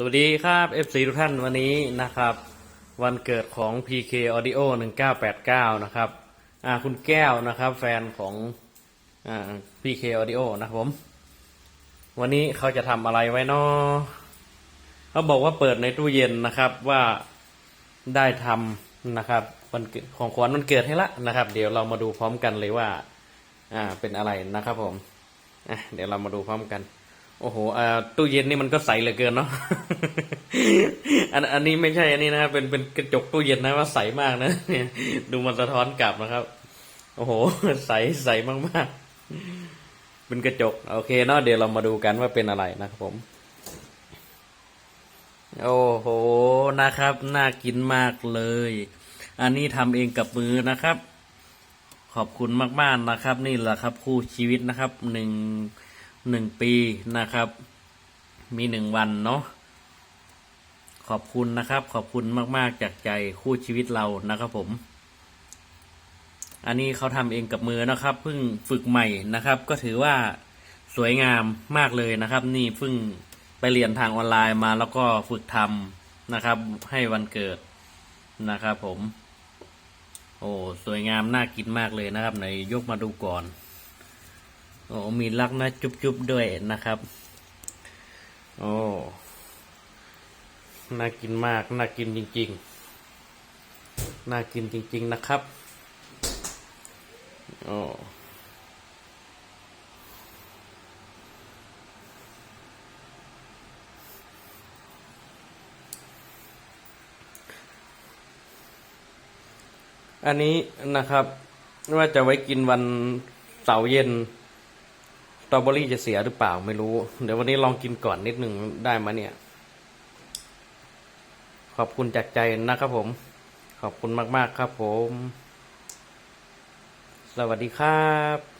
สวัสดีครับ FC ทุกท่านวันนี้นะครับ วันเกิดของ PK Audio 1989 นะครับอ่าคุณแก้วนะครับ แฟนของอ่า PK Audio นะครับผม วันนี้เขาจะทำอะไรไว้นาะเขาบอกว่าเปิดในตู้เย็นนะครับว่าได้ทำนะครับวันเกิดของขวัญวันเกิดให้ละนะครับ เดี๋ยวเรามาดูพร้อมกันเลยว่า อ่าเป็นอะไรนะครับผมอะเดี๋ยวเรามาดูพร้อมกัน โอ้โหตู้เย็นนี่มันก็ใสเหลือเกินเนาะ อันอันนี้ไม่ใช่อันนี้นะครับเป็นเป็นกระจกตู้เย็นนะว่าใสมากนะเนี่ยดูมันสะท้อนกลับนะครับ โอ้โห ใสใสมากๆ เป็นกระจก โอเคเนาะเดี๋ยวเรามาดูกันว่าเป็นอะไรนะครับผม โอ้โหนะครับ น่ากินมากเลย อันนี้ทำเองกับมือนะครับ ขอบคุณมากๆนะครับ นี่แหละครับ คู่ชีวิตนะครับหนึ่ง หนึ่งปีนะครับ มีหนึ่งวันเนาะขอบคุณนะครับ ขอบคุณมากๆจากใจคู่ชีวิตเรานะครับผม อันนี้เขาทำเองกับมือนะครับเพิ่งฝึกใหม่นะครับ ก็ถือว่าสวยงามมากเลยนะครับ นี่เพิ่งไปเรียนทางออนไลน์มาแล้วก็ฝึกทำนะครับ ให้วันเกิดนะครับผม โอ้สวยงามน่ากินมากเลยนะครับไหนยกมาดูก่อน โอ้มีลักนะจุ๊บๆด้วยนะครับ โอ้น่ากินมาก น่ากินจริง ๆ น่ากินจริง ๆ นะครับ โอ้อันนี้นะครับว่าจะไว้กินวันเสาร์เย็น ตรอเบอรี่จะเสียหรือเปล่าไม่รู้ เดี๋ยววันนี้ลองกินก่อนนิดหนึ่งได้ไหมเนี่ย ขอบคุณจากใจนะครับผม ขอบคุณมาก ๆ ครับผม สวัสดีครับ